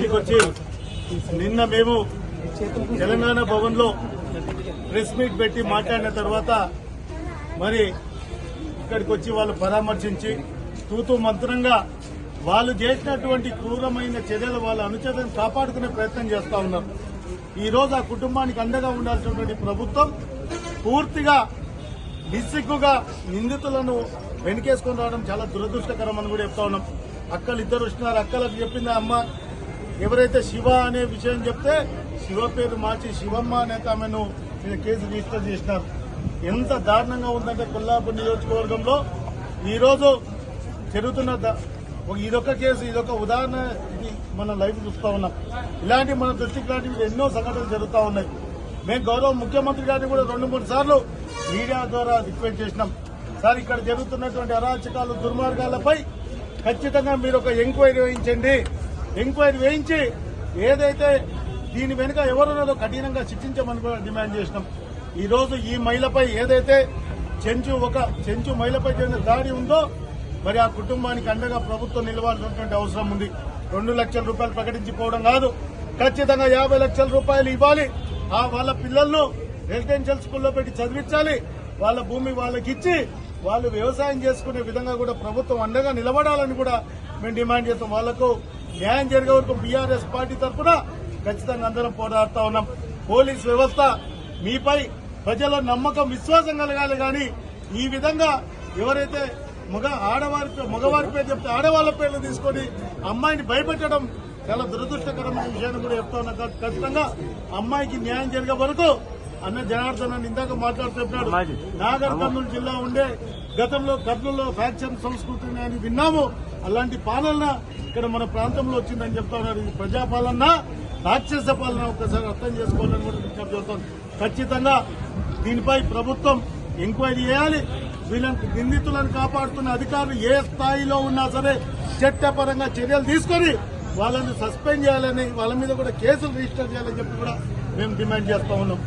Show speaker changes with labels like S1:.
S1: దృష్టికి వచ్చి నిన్న మేము తెలంగాణ భవన్లో ప్రెస్ మీట్ పెట్టి మాట్లాడిన తర్వాత మరి ఇక్కడికి వచ్చి వాళ్ళు పరామర్శించి తూతూ మంత్రంగా వాళ్ళు చేసినటువంటి క్రూరమైన చర్యలు వాళ్ళ అనుచరులను కాపాడుకునే ప్రయత్నం చేస్తా ఉన్నారు ఈ రోజు ఆ కుటుంబానికి అండగా ఉండాల్సినటువంటి ప్రభుత్వం పూర్తిగా నిస్సిగ్గుగా నిందితులను వెనుకేసుకొని రావడం చాలా దురదృష్టకరం అని కూడా చెప్తా ఉన్నాం. అక్కలు ఇద్దరు వచ్చినారు అక్కలకు చెప్పింది అమ్మ ఎవరైతే శివ అనే విషయం చెప్తే శివ పేరు మార్చి శివమ్మ అనే ఆమెను కేసు రిజిస్టర్ చేసినారు. ఎంత దారుణంగా ఉందంటే కొల్లాపూర్ నియోజకవర్గంలో ఈరోజు జరుగుతున్న ఒక- ఇదొక కేసు ఇదొక ఉదాహరణ ఇది మన లైఫ్ చూస్తూ ఉన్నాం. ఇలాంటి మన దృష్టికి లాంటివి ఎన్నో సంఘటనలు జరుగుతూ ఉన్నాయి. మేము గౌరవ ముఖ్యమంత్రి గారిని కూడా రెండు మూడు సార్లు మీడియా ద్వారా రిక్వెస్ట్ చేసినాం. సార్ ఇక్కడ జరుగుతున్నటువంటి అరాచకాలు దుర్మార్గాలపై ఖచ్చితంగా మీరు ఒక ఎంక్వైరీ వేయించండి. ఎంక్వైరీ వేయించి ఏదైతే దీని వెనుక ఎవరున్నారో కఠినంగా శిక్షించమని కూడా డిమాండ్ చేసినాం. ఈరోజు ఈ మహిళపై ఏదైతే చెంచు ఒక చెంచు మహిళపై జరిగిన దాడి ఉందో మరి ఆ కుటుంబానికి అండగా ప్రభుత్వం నిలవాల్సినటువంటి అవసరం ఉంది. రెండు లక్షల రూపాయలు ప్రకటించిపోవడం కాదు. ఖచ్చితంగా యాభై లక్షల రూపాయలు ఇవ్వాలి. ఆ వాళ్ళ పిల్లలను రెసిడెన్షియల్ స్కూల్లో పెట్టి చదివించాలి. వాళ్ళ భూమి వాళ్ళకి ఇచ్చి వాళ్ళు వ్యవసాయం చేసుకునే విధంగా కూడా ప్రభుత్వం అండగా నిలబడాలని కూడా మేము డిమాండ్ చేస్తాం. వాళ్ళకు న్యాయం జరిగే వరకు బీఆర్ఎస్ పార్టీ తరఫున ఖచ్చితంగా అందరం పోరాడుతా ఉన్నాం. పోలీస్ వ్యవస్థ మీపై ప్రజల నమ్మకం విశ్వాసం కలగాలి కానీ ఈ విధంగా ఎవరైతే మగ ఆడవారి మగవారి పేరు చెప్తే ఆడవాళ్ళ పేర్లు తీసుకొని అమ్మాయిని భయపెట్టడం చాలా దురదృష్టకరమైన విషయాన్ని కూడా చెప్తా ఉన్నా. ఖచ్చితంగా అమ్మాయికి న్యాయం జరిగే వరకు అన్న జనార్దన్ అని ఇందాక మాట్లాడుతూ చెప్పినాడు. నాగర్ కర్నూలు జిల్లా ఉండే గతంలో కర్నూలులో ఫ్యాక్షన్ సంస్కృతిని అని విన్నాము. అలాంటి పాలన ఇక్కడ మన ప్రాంతంలో వచ్చిందని చెప్తా ఉన్నారు. ఇది ప్రజాపాలన రాక్షస పాలన ఒక్కసారి అర్థం చేసుకోవాలని కూడా విజ్ఞప్తి చేస్తాం. ఖచ్చితంగా దీనిపై ప్రభుత్వం ఎంక్వైరీ చేయాలి. వీళ్ళని నిందితులను కాపాడుతున్న అధికారులు ఏ స్థాయిలో ఉన్నా సరే చట్టపరంగా చర్యలు తీసుకొని వాళ్ళని సస్పెండ్ చేయాలని వాళ్ళ మీద కూడా కేసులు రిజిస్టర్ చేయాలని చెప్పి కూడా మేము డిమాండ్ చేస్తా ఉన్నాం.